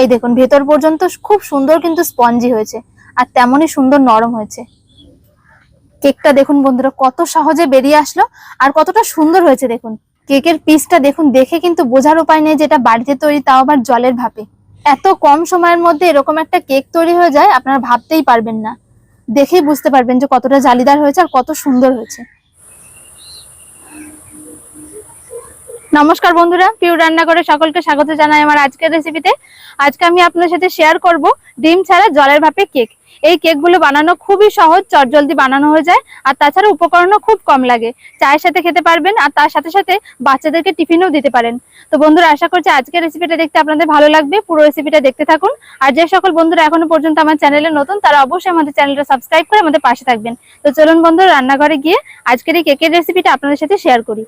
এই দেখুন, ভেতর পর্যন্ত খুব সুন্দর কিন্তু স্পঞ্জি হয়েছে আর তেমনই সুন্দর নরম হয়েছে। কেকটা দেখুন বন্ধুরা, কত সহজে বেরিয়ে আসলো আর কতটা সুন্দর হয়েছে দেখুন। কেকের পিসটা দেখুন, দেখে কিন্তু বোঝার উপায় নেই যেটা বাড়িতে তৈরি তাও আবার জলের ভাপে। এত কম সময়ের মধ্যে এরকম একটা কেক তৈরি হয়ে যায়, আপনারা ভাবতেই পারবেন না। দেখেই বুঝতে পারবেন যে কতটা জালিদার হয়েছে আর কত সুন্দর হয়েছে। নমস্কার বন্ধুরা পিউ রান্না করে সকলকে স্বাগত জানাই আমার আজকের রেসিপিতে আজকে আমি আপনার সাথে শেয়ার করব ডিম ছাড়া জলের ভাপে কেক এই কেকগুলো বানানো খুবই সহজ, চটজলদি বানানো হয়ে যায়, আর তাছাড়া উপকরণও খুব কম লাগে। চায়ের সাথে খেতে পারবেন, আর তার সাথে সাথে বাচ্চাদেরকে টিফিনও দিতে পারেন। তো বন্ধুরা, আশা করছি আজকের রেসিপিটা দেখতে আপনাদের ভালো লাগবে। পুরো রেসিপিটা দেখতে থাকুন। আর যে সকল বন্ধুরা এখনও পর্যন্ত আমার চ্যানেলে নতুন, তারা অবশ্যই আমাদের চ্যানেলটা সাবস্ক্রাইব করে আমাদের পাশে থাকবেন। তো চলুন বন্ধুরা, রান্নাঘরে গিয়ে আজকের এই কেকের রেসিপিটা আপনাদের সাথে শেয়ার করি।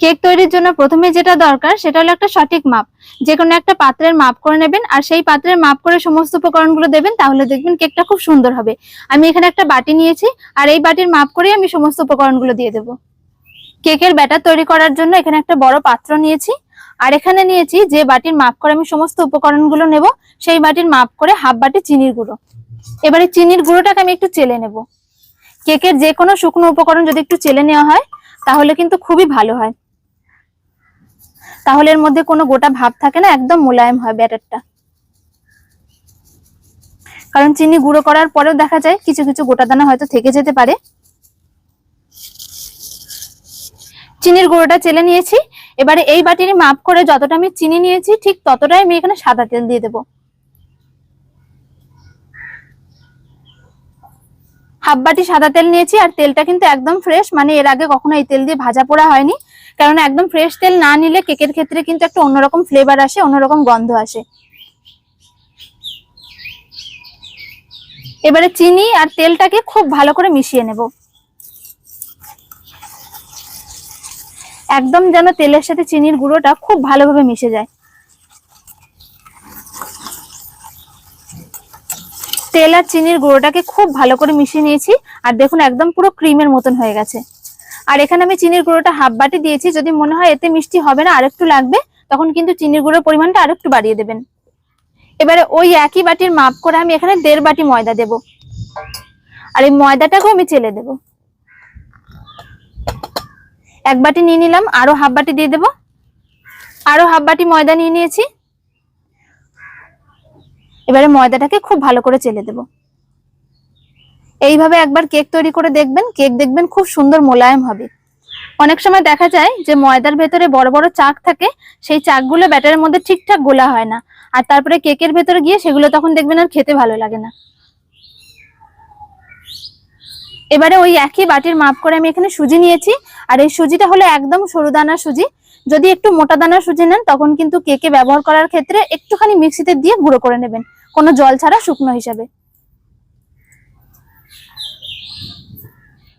কেক তৈরির জন্য প্রথমে যেটা দরকার সেটা হলো একটা সঠিক মাপ। যে কোনো একটা পাত্রের মাপ করে নেবেন আর সেই পাত্রের মাপ করে সমস্ত উপকরণগুলো দেবেন তাহলে দেখবেন কেকটা খুব সুন্দর হবে। আমি এখানে একটা বাটি নিয়েছি আর এই বাটির মাপ করেই আমি সমস্ত উপকরণগুলো দিয়ে দেবো। কেকের ব্যাটার তৈরি করার জন্য এখানে একটা বড় পাত্র নিয়েছি আর এখানে নিয়েছি যে বাটির মাপ করে আমি সমস্ত উপকরণগুলো নেব সেই বাটির মাপ করে হাফ বাটি চিনির গুঁড়ো। এবারে চিনির গুঁড়োটাকে আমি একটু চেলে নেব। কেকের যে কোনো শুকনো উপকরণ যদি একটু চেলে নেওয়া হয় তাহলে কিন্তু খুবই ভালো হয়। তাহলে এর মধ্যে কোনো গোটা ভাব থাকে না, একদম মোলায়েম হয় ব্যাটারটা। কারণ চিনি গুঁড়ো করার পরেও দেখা যায় কিছু কিছু গোটা দানা হয়তো থেকে যেতে পারে। চিনির গুঁড়োটা চেলে নিয়েছি, এবারে এই বাটির মাপ করে যতটা আমি চিনি নিয়েছি, ঠিক ততটাই আমি এখানে সাদা তেল দিয়ে দেবো। হাফ বাটি সাদা তেল নিয়েছি আর তেলটা কিন্তু একদম ফ্রেশ মানে এর আগে কখনো এই তেল দিয়ে ভাজা পোড়া হয়নি। কারণ একদম ফ্রেশ তেল না নিলে কেকের ক্ষেত্রে কিন্তু একটা অন্যরকম ফ্লেভার আসে, অন্যরকম গন্ধ আসে। এবারে চিনি আর তেলটাকে খুব ভালো করে মিশিয়ে নেব। একদম যেন তেলের সাথে চিনির গুঁড়োটা খুব ভালোভাবে মিশে যায়। তেল আর চিনির গুঁড়োটাকে খুব ভালো করে মিশিয়ে নিয়েছি, আর দেখুন একদম পুরো ক্রিমের মতন হয়ে গেছে। আর এখানে আমি চিনির গুঁড়োটা হাফ বাটি দিয়েছি। যদি মনে হয় এতে মিষ্টি হবে না, আরেকটু লাগবে, তখন কিন্তু চিনির গুঁড়োর পরিমাণটা আরেকটু বাড়িয়ে দেবেন। এবারে ওই একই বাটির মাপ করে আমি এখানে দেড় বাটি ময়দা দেব। আর এই ময়দাটাকেও আমি চেলে দেব। এক বাটি নিয়ে নিলাম, আরও হাফ বাটি দিয়ে দেব। আরও হাফ বাটি ময়দা নিয়ে নিয়েছি। এবারে ময়দাটাকে খুব ভালো করে চেলে দেব। এইভাবে একবার কেক তৈরি করে দেখবেন। কেক দেখবেন খুব সুন্দর মোলায়েম হবে। অনেক সময় দেখা যায় যে ময়দার ভেতরে বড় বড় চাক থাকে, সেই চাকগুলো ব্যাটারের মধ্যে ঠিকঠাক গোলা হয় না। আর তারপরে কেকের ভেতরে গিয়ে সেগুলো তখন দেখবেন আর খেতে ভালো লাগে না। এবারে ওই একই বাটির মাপ করে আমি এখানে সুজি নিয়েছি। আর এই সুজিটা হলো একদম সরু দানা সুজি। যদি একটু মোটা দানা সুজি নেন, তখন কিন্তু কেকে ব্যবহার করার ক্ষেত্রে একটুখানি মিক্সিতে দিয়ে গুঁড়ো করে নেবেন। কোনো জল ছাড়া শুকনো হিসাবে।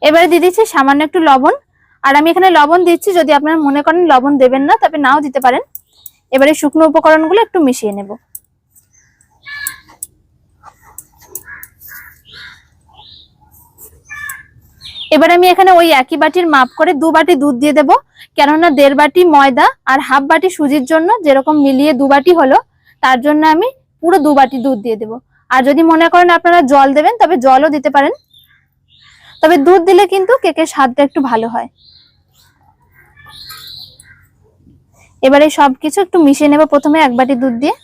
এবারে দিয়ে দিচ্ছি সামান্য একটু লবণ। আর আমি এখানে লবণ দিচ্ছি, যদি আপনারা মনে করেন লবণ দেবেন না, তবে নাও দিতে পারেন। এবারে শুকনো উপকরণগুলো একটু মিশিয়ে নেব। এবার আমি এখানে ওই একই বাটির মাপ করে দু বাটি দুধ দিয়ে দেবো, কেননা দেড় বাটি ময়দা আর হাফ বাটি সুজির জন্য যেরকম মিলিয়ে দু বাটি হলো, তার জন্য আমি পুরো দু বাটি দুধ দিয়ে দেবো। আর যদি মনে করেন আপনারা জল দেবেন, তবে জলও দিতে পারেন। তবে দুধ দিলে কিন্তু কেকের স্বাদটা একটু ভালো হয়। এবারে সবকিছু একটু মিশিয়ে নেব প্রথমে এক বাটি দুধ দিয়ে।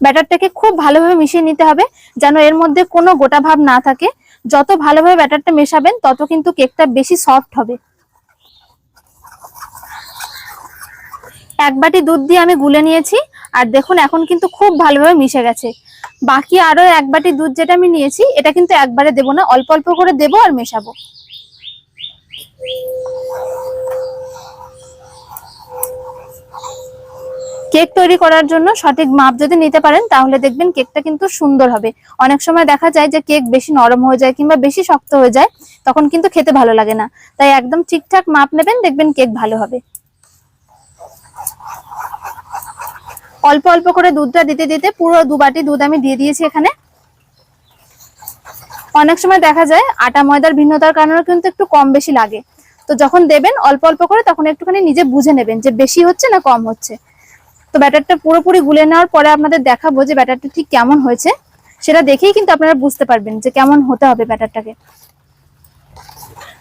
ব্যাটারটাকে খুব ভালোভাবে মিশিয়ে নিতে হবে যেন এর মধ্যে কোনো গোটা ভাব না থাকে। যত ভালোভাবে ব্যাটারটা মেশাবেন, তত কিন্তু কেকটা বেশি সফট হবে। এক বাটি দুধ দিয়ে আমি গুলে নিয়েছি। আর দেখুন, এখন কিন্তু খুব ভালোভাবে মিশে গেছে। বাকি আরও এক বাটি দুধ যেটা আমি নিয়েছি, এটা কিন্তু একবারে দেবো না, অল্প অল্প করে দেবো আর মেশাবো। কেক তৈরি করার জন্য সঠিক মাপ যদি নিতে পারেন, তাহলে দেখবেন কেকটা কিন্তু সুন্দর হবে। অনেক সময় দেখা যায় যে কেক বেশি নরম হয়ে যায় কিংবা বেশি শক্ত হয়ে যায়, তখন কিন্তু খেতে ভালো লাগে না। তাই একদম ঠিকঠাক মাপ নেবেন, দেখবেন কেক ভালো হবে। অল্প অল্প করে দুধটা দিতে দিতে পুরো দু বাটি দুধ আমি দিয়ে দিয়েছি এখানে। অনেক সময় দেখা যায় আটা ময়দার ভিন্নতার কারণেও কিন্তু একটু কম বেশি লাগে। তো যখন দেবেন অল্প অল্প করে তখন একটুখানি নিজে বুঝে নেবেন যে বেশি হচ্ছে না কম হচ্ছে। তো ব্যাটারটা পুরোপুরি গুলে নেওয়ার পরে আপনাদের দেখাবো যে ব্যাটারটা ঠিক কেমন হয়েছে। সেটা দেখেই কিন্তু আপনারা বুঝতে পারবেন যে কেমন হতে হবে ব্যাটারটাকে।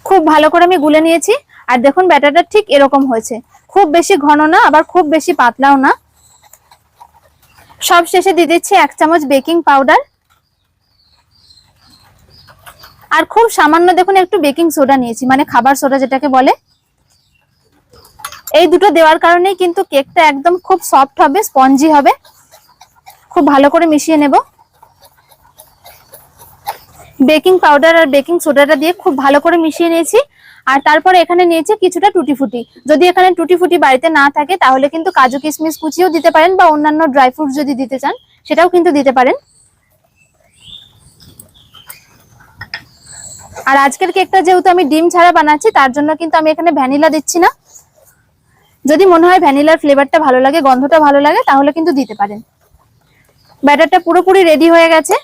খুব ভালো করে আমি গুলে নিয়েছি। আর দেখুন ব্যাটারটা ঠিক এরকম হয়েছে। খুব বেশি ঘন না, আবার খুব বেশি পাতলাও না। সব শেষে দিয়ে দিচ্ছি এক চামচ বেকিং পাউডার। আর খুব সামান্য দেখুন একটু বেকিং সোডা নিয়েছি মানে খাবার সোডা যেটাকে বলে। এই দুটো দেওয়ার কারণেই কিন্তু কেকটা একদম খুব সফট হবে, স্পঞ্জি হবে। খুব ভালো করে মিশিয়ে নেব। বেকিং পাউডার আর বেকিং সোডাটা দিয়ে খুব ভালো করে মিশিয়ে নিয়েছি। আর তারপরে এখানে নিয়েছি কিছুটা টুটি ফুটি। যদি এখানে টুটি ফুটি বাড়িতে না থাকে, তাহলে কিন্তু কাজু কিশমিশ কুচিও দিতে পারেন বা অন্যান্য ড্রাই ফ্রুট যদি দিতে চান, সেটাও কিন্তু দিতে পারেন। আর আজকের কেকটা যেহেতু আমি ডিম ছাড়া বানাচ্ছি, তার জন্য কিন্তু আমি এখানে ভ্যানিলা দিচ্ছি না। যদি মনে হয় ভ্যানিলার ফ্লেভারটা ভালো লাগে, গন্ধটা ভালো লাগে, তাহলে কিন্তু দিতে পারেন। ব্যাটারটা পুরোপুরি রেডি হয়ে গেছে।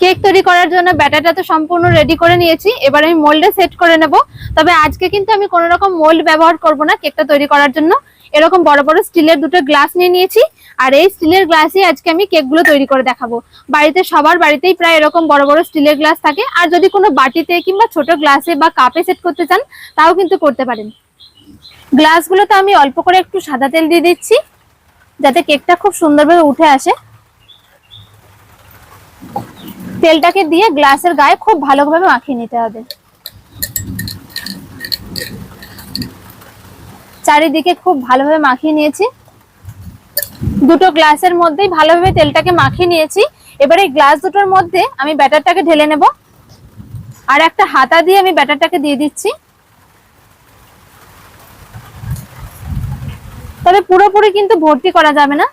কেক তৈরি করার জন্য ব্যাটারটা তো সম্পূর্ণ রেডি করে নিয়েছি। এবার আমি মোল্ডে সেট করে নেব। তবে আজকে কিন্তু আমি কোনো রকম মোল্ড ব্যবহার করব না কেকটা তৈরি করার জন্য। এরকম বড় বড় স্টিলের দুটো গ্লাস নিয়ে নিয়েছি। আর এই স্টিলের গ্লাসে আজকে আমি কেকগুলো তৈরি করে দেখাবো। বাড়িতে সবার বাড়িতেই প্রায় এরকম বড় বড় স্টিলের গ্লাস থাকে। আর যদি কোনো বাটিতে কিংবা ছোট গ্লাসে বা কাপে সেট করতে চান, তাও কিন্তু করতে পারেন। গ্লাসগুলোতে আমি অল্প করে একটু সাদা তেল দিয়ে দিচ্ছি, যাতে কেকটা খুব সুন্দরভাবে উঠে আসে। তেলটাকে দিয়ে গ্লাসের গায়ে খুব ভালোভাবে মাখিয়ে নিতে হবে। চারিদিকে খুব ভালোভাবে মাখিয়ে নিয়েছি। দুটো গ্লাসের মধ্যেই ভালোভাবে তেলটাকে মাখিয়ে নিয়েছি। এবারে এই গ্লাস দুটোর মধ্যে আমি ব্যাটারটাকে ঢেলে নেব। আর একটা হাতা দিয়ে আমি ব্যাটারটাকে দিয়ে দিচ্ছি। তবে পুরোপুরি কিন্তু ভর্তি করা যাবে না।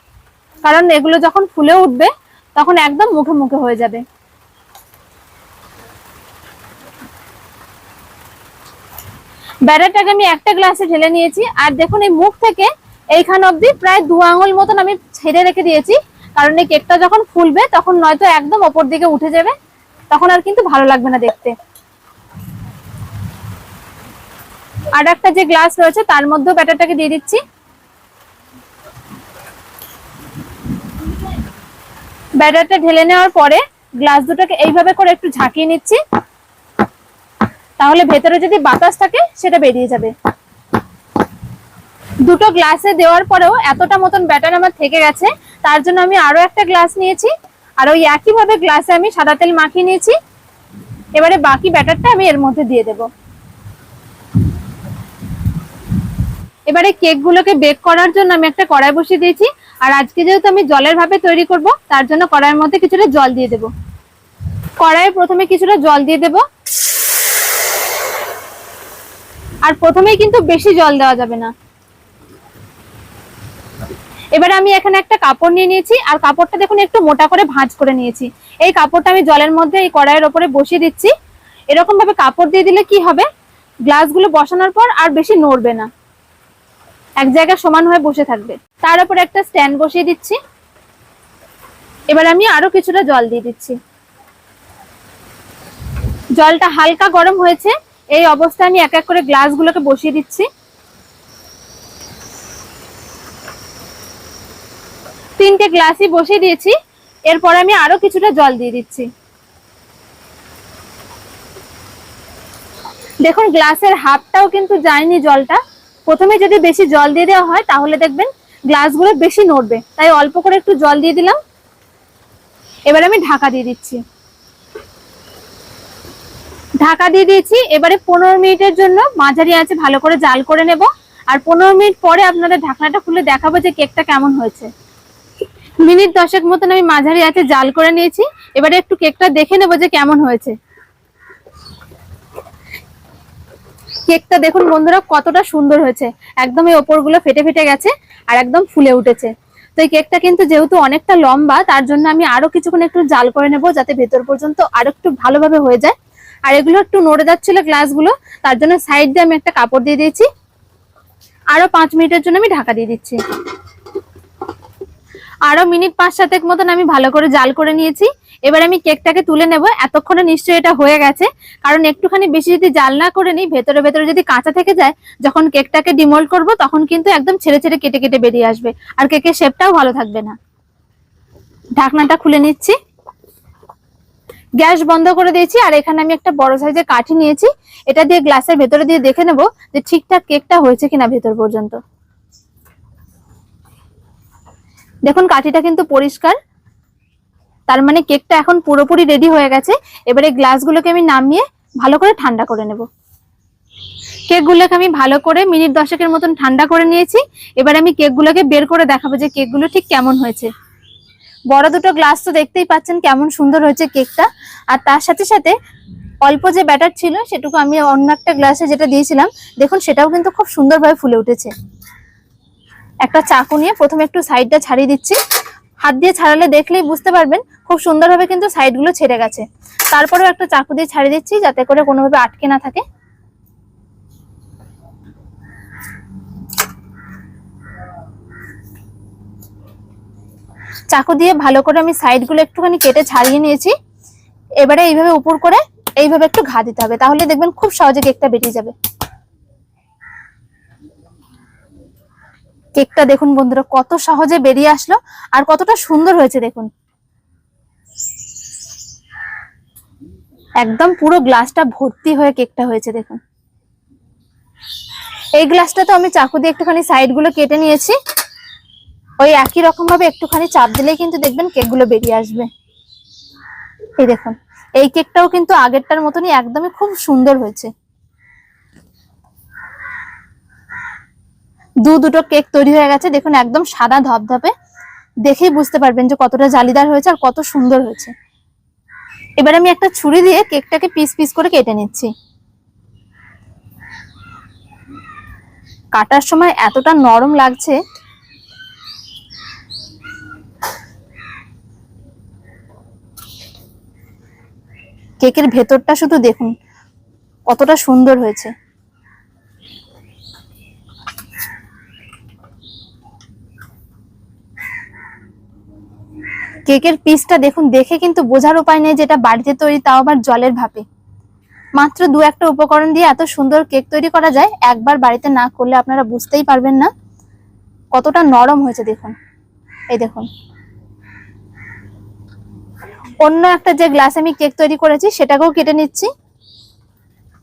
কারণ এগুলো যখন ফুলে উঠবে, তখন একদম মুখে মুখে হয়ে যাবে। ব্যাটারটাকে আমি একটা গ্লাসে ঢেলে নিয়েছি। আর দেখুন, এই মুখ থেকে এইখান অবধি প্রায় দু আঙুল মতন আমি ছেড়ে রেখে দিয়েছি। কারণ এই কেকটা যখন ফুলবে, তখন নয়তো একদম ওপর দিকে উঠে যাবে। তখন আর কিন্তু ভালো লাগবে না দেখতে। আর একটা যে গ্লাস রয়েছে, তার মধ্যেও ব্যাটারটাকে দিয়ে দিচ্ছি। ব্যাটারটা ঢেলে নেওয়ার পরে গ্লাস দুটোকে এইভাবে করে একটু ঝাঁকিয়ে নিচ্ছি। তাহলে ভেতরে যদি বাতাস থাকে, সেটা বেরিয়ে যাবে। দুটো গ্লাসে দেওয়ার পরেও এতটা মতন ব্যাটার আমার থেকে গেছে, তার জন্য আমি আরও একটা গ্লাস নিয়েছি, আর ওই একইভাবে গ্লাসে আমি সাদা তেল মাখিয়ে নিয়েছি। এবারে বাকি ব্যাটারটা আমি এর মধ্যে দিয়ে দেব। এবারে কেকগুলোকে বেক করার জন্য আমি একটা কড়াই বসিয়ে দিয়েছি, আর আজকে যেহেতু আমি জলের ভাবে তৈরি করব, তার জন্য কড়াইয়ের মধ্যে কিছুটা জল দিয়ে দেব। কড়াইয়ে প্রথমে কিছুটা জল দিয়ে দেব আর প্রথমেই কিন্তু বেশি জল দেওয়া যাবে না। এবারে আমি এখানে একটা কাপড় নিয়ে নিয়েছি, আর কাপড়টা দেখুন একটু মোটা করে ভাঁজ করে নিয়েছি। এই কাপড়টা আমি জলের মধ্যে এই কড়াইয়ের ওপরে বসিয়ে দিচ্ছি। এরকম ভাবে কাপড় দিয়ে দিলে কি হবে? গ্লাসগুলো বসানোর পর আর বেশি নড়বে না। এক জায়গায় সমান হয়ে বসে থাকবে। তার উপরে একটা স্ট্যান্ড বসিয়ে দিচ্ছি। এবার আমি আরও কিছুটা জল দিয়ে দিচ্ছি। জলটা হালকা গরম হয়েছে। এই অবস্থায় আমি এক এক করে গ্লাসগুলোকে বসিয়ে দিচ্ছি। তিনটে গ্লাসই বসিয়ে দিয়েছি। এরপর আমি আরও কিছুটা জল দিয়ে দিচ্ছি। দেখুন, গ্লাসের হাফটাও কিন্তু যায়নি জলটা। প্রথমে যদি বেশি জল দিয়ে দেওয়া হয়, তাহলে দেখবেন গ্লাসগুলো বেশি নড়বে। তাই অল্প করে একটু জল দিয়ে দিলাম। এবার আমি ঢাকা দিয়ে দিচ্ছি। ঢাকা দিয়ে দিয়েছি। এবারে পনেরো মিনিটের জন্য মাঝারি আছে ভালো করে জাল করে নেব। আর পনেরো মিনিট পরে আপনাদের ঢাকনাটা খুলে দেখাবো যে কেকটা কেমন হয়েছে। মিনিট দশেক মতন আমি মাঝারি আছে জাল করে নিয়েছি। এবারে একটু কেকটা দেখে নেব যে কেমন হয়েছে। কেকটা দেখুন বন্ধুরা, কতটা সুন্দর হয়েছে। একদম এই ওপরগুলো ফেটে ফেটে গেছে আর একদম ফুলে উঠেছে। তো এই কেকটা কিন্তু যেহেতু অনেকটা লম্বা, তার জন্য আমি আরও কিছুক্ষণ একটু জাল করে নেব যাতে ভেতর পর্যন্ত আরও একটু ভালোভাবে হয়ে যায়। আর এগুলো একটু নড়ে যাচ্ছিল গ্লাসগুলো তার জন্য সাইড দিয়ে আমি একটা কাপড় দিয়ে দিয়েছি। আরও পাঁচ মিনিটের জন্য আমি ঢাকা দিয়ে দিচ্ছি। আরও মিনিট পাঁচ সাতেক মতন আমি ভালো করে জাল করে নিয়েছি। এবার আমি কেকটাকে তুলে নেব। এতক্ষণে নিশ্চয়ই এটা হয়ে গেছে। কারণ একটুখানি বেশি যদি জাল না করে নিই, ভেতরে ভেতরে যদি কাঁচা থেকে যায়, যখন কেকটাকে ডিমোল্ড করব, তখন কিন্তু একদম ছেড়ে ছেড়ে কেটে কেটে বেরিয়ে আসবে। আর কেকের শেপটাও ভালো থাকবে না। ঢাকনাটা খুলে নিচ্ছি। গ্যাস বন্ধ করে দিয়েছি, আর এখানে আমি একটা বড় সাইজের কাঠি নিয়েছি। এটা দিয়ে গ্লাসের ভেতরে দিয়ে দেখে নেব যে ঠিকঠাক কেকটা হয়েছে কিনা ভেতর পর্যন্ত। দেখুন, কাঠিটা কিন্তু পরিষ্কার। তার মানে কেকটা এখন পুরোপুরি রেডি হয়ে গেছে। এবারে গ্লাসগুলোকে আমি নামিয়ে ভালো করে ঠান্ডা করে নেব। কেকগুলোকে আমি ভালো করে মিনিট দশেকের মতন ঠান্ডা করে নিয়েছি। এবার আমি কেকগুলোকে বের করে দেখাবো যে কেকগুলো ঠিক কেমন হয়েছে। বড় দুটো গ্লাস তো দেখতেই পাচ্ছেন কেমন সুন্দর হয়েছে কেকটা। আর তার সাথে সাথে অল্প যে ব্যাটার ছিল সেটুকু আমি অন্য একটা গ্লাসে যেটা দিয়েছিলাম, দেখুন সেটাও কিন্তু খুব সুন্দরভাবে ফুলে উঠেছে। একটা চাকু নিয়ে প্রথমে একটু সাইডটা ছাড়িয়ে দিচ্ছি। হাত দিয়ে ছাড়ালে দেখলেই বুঝতে পারবেন খুব সুন্দরভাবে কিন্তু সাইডগুলো ছেড়ে গেছে। তারপরেও একটা চাকু দিয়ে ছাড়িয়ে দিচ্ছি যাতে করে কোনোভাবে আটকে না থাকে। চাকু দিয়ে ভালো করে আমি সাইডগুলো একটুখানি কেটে ছাড়িয়ে নিয়েছি। এবারে এইভাবে উপর করে এইভাবে একটু ঘা দিতে হবে, তাহলে দেখবেন খুব সহজে কেকটা বেরিয়ে যাবে। কেকটা দেখুন বন্ধুরা, কত সহজে বেরিয়ে আসলো আর কতটা সুন্দর হয়েছে দেখুন। একদম পুরো গ্লাসটা ভর্তি হয়ে কেকটা হয়েছে দেখুন। এই গ্লাসটা তো আমি চাকু দিয়ে একটুখানি সাইডগুলো কেটে নিয়েছি। ওই একই রকম ভাবে একটুখানি চাপ দিলেই কিন্তু দেখবেন কেকগুলো বেরিয়ে আসবে। এই দেখুন, এই কেকটাও কিন্তু আগেরটার মতনই একদমই খুব সুন্দর হয়েছে। দু দুটো কেক তৈরি হয়ে গেছে, দেখুন একদম সাদা ধপধপে। দেখেই বুঝতে পারবেন যে কতটা জালিদার হয়েছে আর কত সুন্দর হয়েছে। এবার আমি একটা ছুরি দিয়ে কেকটাকে পিস পিস করে কেটে নিচ্ছি। কাটার সময় এতটা নরম লাগছে কেকের ভেতরটা শুধু দেখুন, কতটা সুন্দর হয়েছে। কেকের পিসটা দেখুন, দেখে কিন্তু বোঝার উপায় নেই যেটা বাড়িতে তৈরি, তাও আবার জলের ভাপে। মাত্র দু একটা উপকরণ দিয়ে এত সুন্দর কেক তৈরি করা যায়, একবার বাড়িতে না করলে আপনারা বুঝতেই পারবেন না কতটা নরম হয়েছে, দেখুন। এই দেখুন অন্য একটা যে গ্লাসে আমি কেক তৈরি করেছি, সেটাকেও কেটে নিচ্ছি।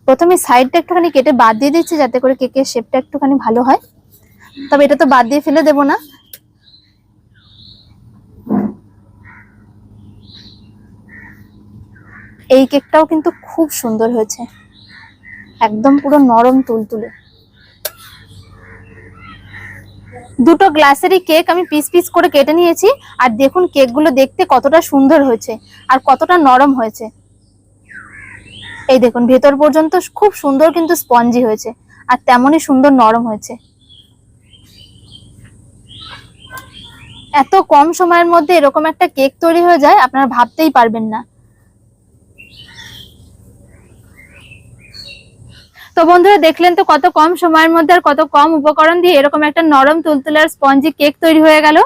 প্রথমে সাইডটা একটুখানি কেটে বাদ দিয়ে দিচ্ছি, যাতে করে কেকের শেপটা একটুখানি ভালো হয়। তবে এটা তো বাদ দিয়ে ফেলে দেবো না। এই কেকটাও কিন্তু খুব সুন্দর হয়েছে। একদম পুরো নরম তুলতুলে। দুটো গ্লাসেরই কেক আমি পিস পিস করে কেটে নিয়েছি। আর দেখুন কেকগুলো দেখতে কতটা সুন্দর হয়েছে আর কতটা নরম হয়েছে। এই দেখুন, ভেতর পর্যন্ত খুব সুন্দর কিন্তু স্পঞ্জি হয়েছে আর তেমনই সুন্দর নরম হয়েছে। এত কম সময়ের মধ্যে এরকম একটা কেক তৈরি হয়ে যায়, আপনারা ভাবতেই পারবেন না। তো বন্ধুরা দেখলেন তো কত কম সময়ের মধ্যে আর কত কম উপকরণ দিয়ে এরকম একটা নরম তুলতুলার স্পঞ্জি কেক তৈরি হয়ে গেল।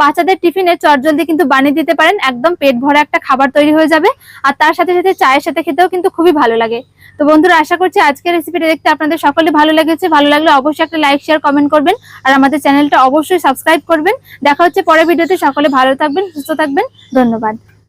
বাচ্চাদের টিফিনে চটজলদি কিন্তু বানিয়ে দিতে পারেন, একদম পেট ভরা একটা খাবার তৈরি হয়ে যাবে। আর তার সাথে সাথে চায়ের সাথে খেতেও কিন্তু খুবই ভালো লাগে। তো বন্ধুরা আশা করছি আজকের রেসিপিটা দেখতে আপনাদের সকলে ভালো লেগেছে। ভালো লাগলে অবশ্যই একটা লাইক শেয়ার কমেন্ট করবেন। আর আমাদের চ্যানেলটা অবশ্যই সাবস্ক্রাইব করবেন। দেখা হচ্ছে পরের ভিডিওতে সকলে ভালো থাকবেন, সুস্থ থাকবেন। ধন্যবাদ।